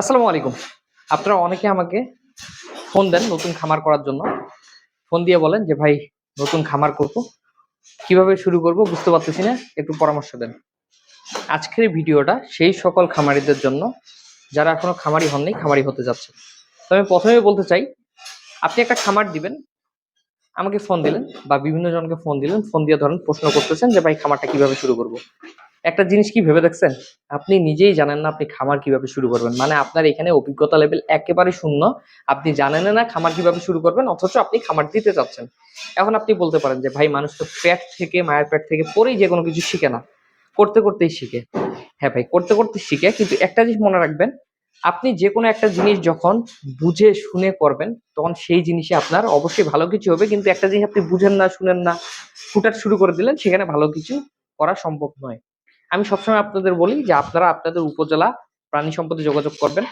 আসসালামু আলাইকুম। আপনারা অনেকে আমাকে ফোন দেন নতুন খামার করার জন্য। ফোন দিয়ে বলেন যে, ভাই, নতুন খামার করব। কীভাবে শুরু করব বুঝতে পারতেছি না। একটু পরামর্শ দেন। আজকের ভিডিওটা সেই সকল খামারিদের জন্য যারা এখনও খামারি হননি, খামারি হতে যাচ্ছে। তো আমি প্রথমে বলতে চাই, আপনি একটা খামার দিবেন, আমাকে ফোন দিলেন বা বিভিন্ন জনকে ফোন দিলেন, ফোন দিয়ে ধরেন প্রশ্ন করতেছেন যে, ভাই, খামারটা কীভাবে শুরু করব? একটা জিনিস কি ভেবে দেখছেন? আপনি নিজেই জানেন না আপনি খামার কীভাবে শুরু করবেন। মানে আপনার এখানে অভিজ্ঞতা লেভেল একেবারে শূন্য। আপনি জানেন না খামার কীভাবে শুরু করবেন, অথচ আপনি খামার দিতে চাচ্ছেন এখন আপনি বলতে পারেন যে, ভাই, মানুষ তো পেট থেকে, মায়ের পেট থেকে পরেই যে কোনো কিছু শিখে না। করতে করতেই শিখে। হ্যাঁ ভাই, করতে করতে শিখে, কিন্তু একটা জিনিস মনে রাখবেন, আপনি যে কোনো একটা জিনিস যখন বুঝে শুনে করবেন, তখন সেই জিনিসে আপনার অবশ্যই ভালো কিছু হবে। কিন্তু একটা জিনিস আপনি বুঝেন না, শুনেন না ফুটার শুরু করে দিলেন, সেখানে ভালো কিছু করা সম্ভব নয়। আমি সবসময় আপনাদের বলি যে আপনারা আপনাদের উপজেলা প্রাণী সম্পদে যোগাযোগ করবেন।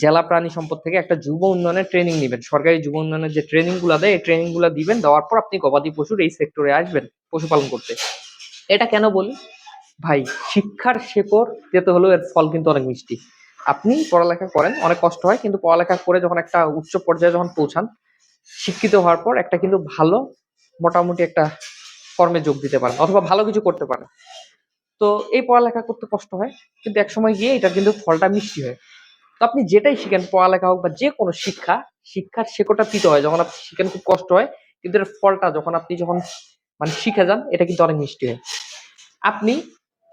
জেলা প্রাণী সম্পদ থেকে একটা যুব উন্নয়নের ট্রেনিং নেবেন। সরকারি যুব উন্নয়নের যে ট্রেনিংগুলা দেয় এই ট্রেনিংগুলা দিবেন দেওয়ার পর আপনি গবাদি পশুর এই সেক্টরে আসবেন পশুপালন করতে। এটা কেন বলি? ভাই শিক্ষার শেকড় যেতে হলেও এর ফল কিন্তু অনেক মিষ্টি। আপনি পড়ালেখা করেন অনেক কষ্ট হয় কিন্তু পড়ালেখা করে যখন একটা উচ্চ পর্যায়ে যখন পৌঁছান শিক্ষিত হওয়ার পর একটা কিন্তু ভালো মোটামুটি একটা কর্মে যোগ দিতে পারেন অথবা ভালো কিছু করতে পারেন। তো এই পড়ালেখা করতে কষ্ট হয়, কিন্তু এক সময় গিয়ে এটা কিন্তু ফলটা মিষ্টি হয়। তো আপনি যেটাই শিখেন, পড়ালেখা হোক বা যে কোনো শিক্ষা, শিক্ষার শেকড়টা পিতে হয়। যখন আপনি শিখেন খুব কষ্ট হয়, কিন্তু এর ফলটা যখন আপনি যখন মানে শিখে যান, এটা কিন্তু অনেক মিষ্টি হয়। আপনি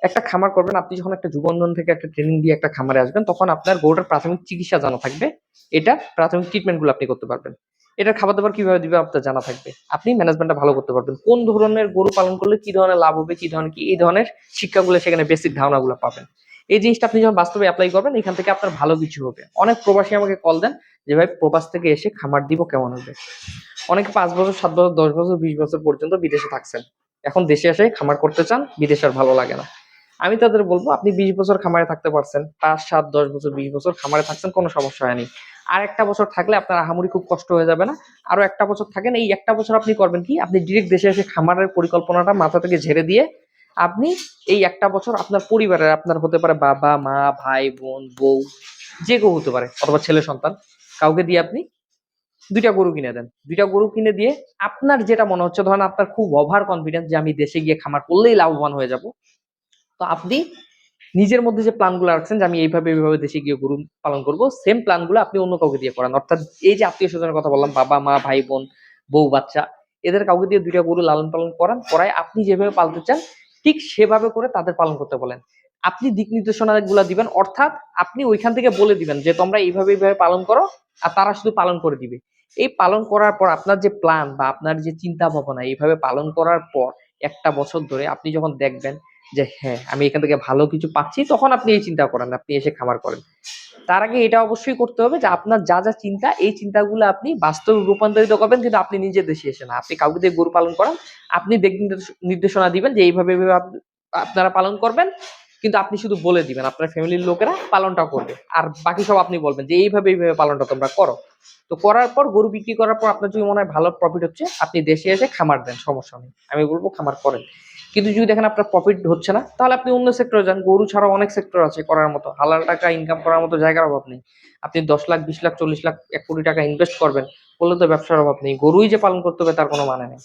একটা খামার করবেন, আপনি যখন একটা যুব উন্নয়ন থেকে একটা ট্রেনিং দিয়ে একটা খামারে আসবেন, তখন আপনার গরুটার প্রাথমিক চিকিৎসা জানা থাকবে, এটা প্রাথমিক ট্রিটমেন্টগুলো আপনি করতে পারবেন। এটার খাবার দাবার কীভাবে দিবে আপনার জানা থাকবে। আপনি ম্যানেজমেন্টটা ভালো করতে পারবেন। কোন ধরনের গরু পালন করলে কি ধরনের লাভ হবে, কি ধরনের কি, এই ধরনের শিক্ষাগুলো সেখানে বেসিক ধারণাগুলো পাবেন। এই জিনিসটা আপনি যখন বাস্তবে অ্যাপ্লাই করবেন, এখান থেকে আপনার ভালো কিছু হবে। অনেক প্রবাসী আমাকে কল দেন যে, ভাই, প্রবাস থেকে এসে খামার দিব কেমন হবে? অনেকে পাঁচ বছর, সাত বছর, দশ বছর, বিশ বছর পর্যন্ত বিদেশে থাকছেন। এখন দেশে এসে খামার করতে চান, বিদেশে আর ভালো লাগে না। আমি তাদের বলব, আপনি বিশ বছর খামারে থাকতে পারছেন, পাঁচ, সাত, দশ বছর, বিশ বছর খামারে থাকছেন, কোনো সমস্যা হয়নি। আর একটা বছর থাকলে আপনার আহামরি খুব কষ্ট হয়ে যাবে না। আরও একটা বছর থাকেন, এই একটা বছর আপনি করবেন কি, আপনি ডিরেক্ট দেশে এসে খামারের পরিকল্পনাটা মাথা থেকে ঝেড়ে দিয়ে আপনি এই একটা বছর আপনার পরিবারের, আপনার হতে পারে বাবা, মা, ভাই, বোন, বউ, যে কেউ হতে পারে, অথবা ছেলে, সন্তান, কাউকে দিয়ে আপনি দুইটা গরু কিনে দেন। দুইটা গরু কিনে দিয়ে আপনার যেটা মনে হচ্ছে, ধরেন আপনার খুব ওভার কনফিডেন্স যে আমি দেশে গিয়ে খামার করলেই লাভবান হয়ে যাব তো আপনি নিজের মধ্যে যে প্ল্যানগুলো রাখছেন যে আমি এইভাবে এইভাবে দেশে গিয়ে গরু পালন করব সেম প্ল্যানগুলো আপনি অন্য কাউকে দিয়ে করান। অর্থাৎ এই যে আত্মীয় স্বজনের কথা বললাম, বাবা, মা, ভাই, বোন, বউ, বাচ্চা, এদের কাউকে দিয়ে দুইটা গরু লালন পালন করান, করায় আপনি যেভাবে পালতে চান, ঠিক সেভাবে করে তাদের পালন করতে বলেন। আপনি দিক নির্দেশনা গুলা দিবেন, অর্থাৎ আপনি ওইখান থেকে বলে দিবেন যে তোমরা এইভাবে এইভাবে পালন করো আর তারা শুধু পালন করে দিবে। এই পালন করার পর আপনার যে প্ল্যান বা আপনার যে চিন্তা ভাবনা, এইভাবে পালন করার পর একটা বছর ধরে আপনি যখন দেখবেন যে হ্যাঁ আমি এখান থেকে ভালো কিছু পাচ্ছি, তখন আপনি এই চিন্তা করেন, আপনি এসে খামার করেন। তার আগে এটা অবশ্যই করতে হবে যে আপনার যা যা চিন্তা, এই চিন্তাগুলো আপনি বাস্তবে রূপান্তরিত করবেন, কিন্তু আপনি নিজে দেশে এসে না। আপনি কাউকে দিয়ে গরু পালন করান, আপনি নির্দেশ- নির্দেশনা দিবেন যে এইভাবে এইভাবে আপ- আপনারা পালন করবেন, কিন্তু আপনি শুধু বলে দিবেন, আপনার ফ্যামিলির লোকেরা পালনটা করবে। আর বাকি সব আপনি বলবেন যে এইভাবে এইভাবে পালনটা তোমরা করো। তো করার পর, গরু বিক্রি করার পর আপনার যদি মনে হয় ভালো প্রফিট হচ্ছে, আপনি দেশে এসে খামার দেন, সমস্যা নেই। আমি বলব খামার করেন। কিন্তু যদি দেখেন আপনার প্রফিট হচ্ছে না, তাহলে আপনি অন্য সেক্টরে যান। গরু ছাড়াও অনেক সেক্টর আছে করার মতো। হালাল টাকা ইনকাম করার মতো জায়গার অভাব নেই। আপনি দশ লাখ, বিশ লাখ, চল্লিশ লাখ, এক কোটি টাকা ইনভেস্ট করবেন, বললে তো ব্যবসার অভাব নেই। গরুই যে পালন করতে হবে তার কোনো মানে নেই।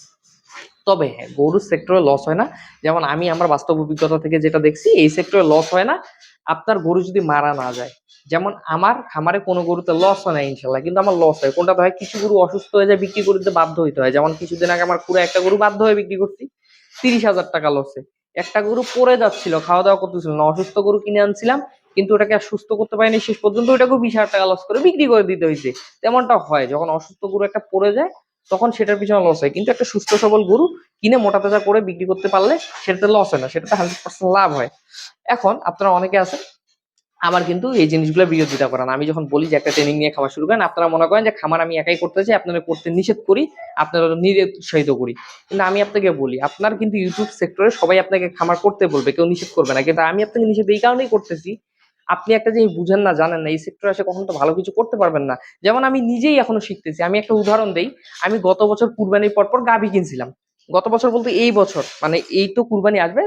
তবে হ্যাঁ গরুর সেক্টরে লস হয় না। যেমন আমি আমার বাস্তব অভিজ্ঞতা থেকে যেটা দেখছি, এই সেক্টরে লস হয় না। আপনার গরু যদি মারা না যায়, যেমন আমার, খামারে কোনো গরুতে লস হয় না, ইনশাল্লাহ। কিন্তু আমার লস হয়। কোনটা হয়? কিছু গরু অসুস্থ হয়ে যায়, বিক্রি করতে বাধ্য হইতে হয়। যেমন কিছুদিন আগে আমার পুরো একটা গরু বাধ্য হয়ে বিক্রি করছি। তিরিশ হাজার টাকা লসে একটা গরু পরে যাচ্ছিল, খাওয়া দাওয়া করতেছিল না, অসুস্থ গরু কিনে আনছিলাম, কিন্তু ওটাকে আর সুস্থ করতে পারিনি, শেষ পর্যন্ত ওটাকে বিশ হাজার টাকা লস করে বিক্রি করে দিতে হয়েছে। তেমনটা হয়, যখন অসুস্থ গরু একটা পরে যায়, তখন সেটার পিছনে লস হয়। কিন্তু একটা সুস্থ সবল গরু কিনে মোটা পেঁচা করে বিক্রি করতে পারলে সেটাতে লস হয় না, সেটাতে হান্ড্রেড পার্সেন্ট লাভ হয়। এখন আপনারা অনেকে আছেন আমার কিন্তু এই জিনিসগুলো বিরোধিতা করেন আমি যখন বলি যে একটা ট্রেনিং নিয়ে খামার শুরু করেন, আপনারা মনে করেন যে খামার আমি একাই করতে চাই আপনারা করতে নিষেধ করি, আপনারা নিরুৎসাহিত করি। কিন্তু আমি আপনাকে বলি, আপনার কিন্তু ইউটিউব সেক্টরে সবাই আপনাকে খামার করতে বলবে, কেউ নিষেধ করবে না। কিন্তু আমি আপনাকে নিষেধ এই কারণেই করতেছি, আপনি একটা জিনিস বুঝেন না, জানেন না, এই সেক্টরে এসে কখন তো ভালো কিছু করতে পারবেন না। যেমন আমি নিজেই এখনও শিখতেছি, আমি একটা উদাহরণ দিই, আমি গত বছর কুরবানির পর পর গাভি কিনছিলাম। গত বছর বলতে এই বছর মানে এই তো কুরবানি আসবে,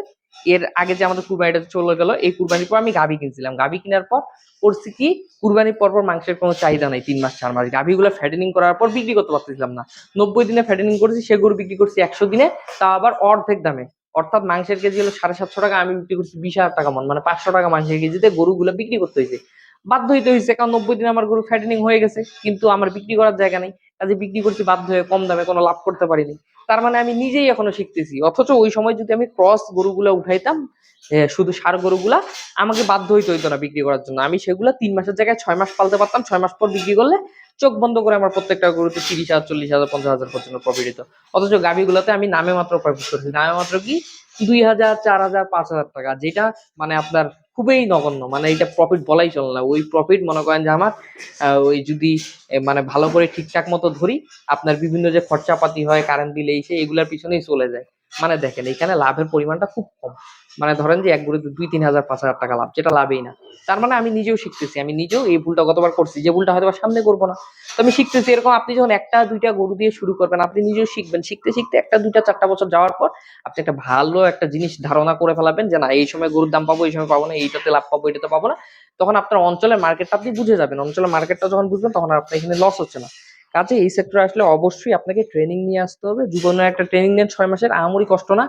এর আগে যে আমাদের কুরবানিটা চলে গেল, এই কুরবানির পর আমি গাভি কিনছিলাম। গাভি কেনার পর করছি কি, কুরবানির পর মাংসের কোনো চাহিদা নাই, তিন মাস, চার মাস। গাভিগুলো ফ্যাটেনিং করার পর বিক্রি করতে পারতেছিলাম না। নব্বই দিনে ফ্যাটেনিং করেছি, সে গরু বিক্রি করছি একশো দিনে, তা আবার অর্ধেক দামে। অর্থাৎ মাংসের কেজি হলো সাড়ে সাতশো টাকা, আমি বিক্রি করছি বিশ হাজার টাকা মন মানে পাঁচশো টাকা মাংসের কেজিতে গরুগুলো বিক্রি করতে হয়েছে। বাধ্য হইতে হয়েছে কারণ নব্বই দিনে আমার গরু ফ্যাটেনিং হয়ে গেছে, কিন্তু আমার বিক্রি করার জায়গা নেই, কাজে বিক্রি করছি বাধ্য হয়ে, কম দামে কোনো লাভ করতে পারিনি। তার মানে আমি নিজেই এখনও শিখতেছি। অথচ ওই সময় যদি আমি ক্রস গরুগুলা উঠাইতাম শুধু সার গরুগুলা, আমাকে বাধ্য হইতে হইতো না বিক্রি করার জন্য। আমি সেগুলো তিন মাসের জায়গায় ছয় মাস পালতে পারতাম, ছয় মাস পর বিক্রি করলে চোখ বন্ধ করে আমার প্রত্যেকটা গরুতে তিরিশ হাজার, চল্লিশ হাজার, পঞ্চাশ হাজার পর্যন্ত প্রফিট হতো অথচ গাভিগুলোতে আমি নামে মাত্র প্রফিট করছি। নামে মাত্র কি? দুই হাজার, চার হাজার, পাঁচ হাজার টাকা, যেটা মানে আপনার খুবই নগণ্য। মানে এটা প্রফিট বলাই চলে না। ওই প্রফিট মনে করেন যে আমার ওই যদি মানে ভালো করে ঠিকঠাক মতো ধরি, আপনার বিভিন্ন যে খরচাপাতি হয় কারেন্ট বিল এই সে, এগুলার পিছনেই চলে যায়। মানে দেখেন, এখানে লাভের পরিমাণটা খুব কম। মানে ধরেন যে এক গরুতে দুই, তিন হাজার, পাঁচ হাজার টাকা লাভ, যেটা লাভেই না। তার মানে আমি নিজেও শিখতেছি। আমি নিজেও এই ভুলটা গতবার করছি, যে ভুলটা হয়তো সামনে করব না। তো আমি শিখতেছি, এরকম আপনি যখন একটা, দুইটা গরু দিয়ে শুরু করবেন, আপনি নিজেও শিখবেন। শিখতে শিখতে একটা, দুইটা, চারটা বছর যাওয়ার পর আপনি একটা ভালো একটা জিনিস ধারণা করে ফেলাবেন যে, না, এই সময় গরুর দাম পাবো, এই সময় পাবো না, এইটাতে লাভ পাবো, এটাতে পাবো না। তখন আপনার অঞ্চলের মার্কেটটা আপনি বুঝে যাবেন। অঞ্চলের মার্কেটটা যখন বুঝবেন, তখন আপনার এখানে লস হচ্ছে না। কাজে এই সেক্টরে আসলে অবশ্যই আপনাকে ট্রেনিং নিয়ে আসতে হবে। জীবনে একটা ট্রেনিং নেন ছয় মাসের, আহামরি কষ্ট না।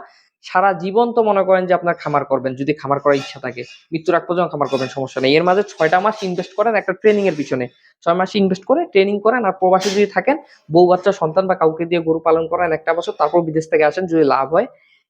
সারা জীবন তো মনে করেন যে আপনার খামার করবেন, যদি খামার করার ইচ্ছা থাকে। মৃত্যুর আগ পর্যন্ত খামার করবেন, সমস্যা নেই। এর মাঝে ছয়টা মাস ইনভেস্ট করেন একটা ট্রেনিং এর পিছনে। ছয় মাস ইনভেস্ট করে ট্রেনিং করেন আর প্রবাসী যদি থাকেন, বউ, বাচ্চা, সন্তান বা কাউকে দিয়ে গরু পালন করেন একটা বছর, তারপর বিদেশ থেকে আসেন, যদি লাভ হয়।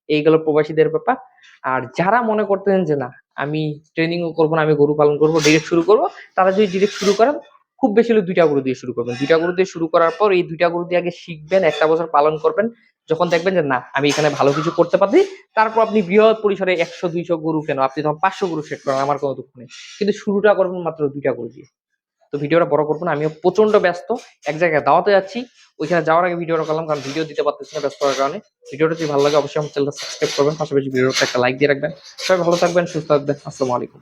এইগুলো প্রবাসীদের ব্যাপার। আর যারা মনে করতেন যে না, আমি ট্রেনিংও করব না, আমি গরু পালন করব ডিরেক্ট শুরু করব, তারা যদি ডিরেক্ট শুরু করেন খুব বেশি হলে দুইটা গরু দিয়ে শুরু করবেন। দুইটা গরু দিয়ে শুরু করার পর এই দুইটা গরু দিয়ে আগে শিখবেন, একটা বছর পালন করবেন। যখন দেখবেন যে, না, আমি এখানে ভালো কিছু করতে পারছি। তারপর আপনি বৃহৎ পরিসরে একশো, দুইশো গরু কেন, আপনি তখন পাঁচশো গরু সেট করেন, আমার কোনো দুঃখ নেই। কিন্তু শুরুটা করবেন মাত্র দুইটা গরু দিয়ে। তো ভিডিওটা বড় করব না, আমিও প্রচণ্ড ব্যস্ত। এক জায়গায় দাওয়াতে যাচ্ছি, ওইখানে যাওয়ার আগে ভিডিওটা করলাম, কারণ ভিডিও দিতে পারতেছি না ব্যস্ত হওয়ার কারণে। ভিডিওটা যদি ভালো লাগে, অবশ্যই আমার চ্যানেলটা সাবস্ক্রাইব করবেন, পাশাপাশি ভিডিওটা একটা লাইক দিয়ে রাখবেন। সবাই ভালো থাকবেন, সুস্থ থাকবেন, আসসালামু আলাইকুম।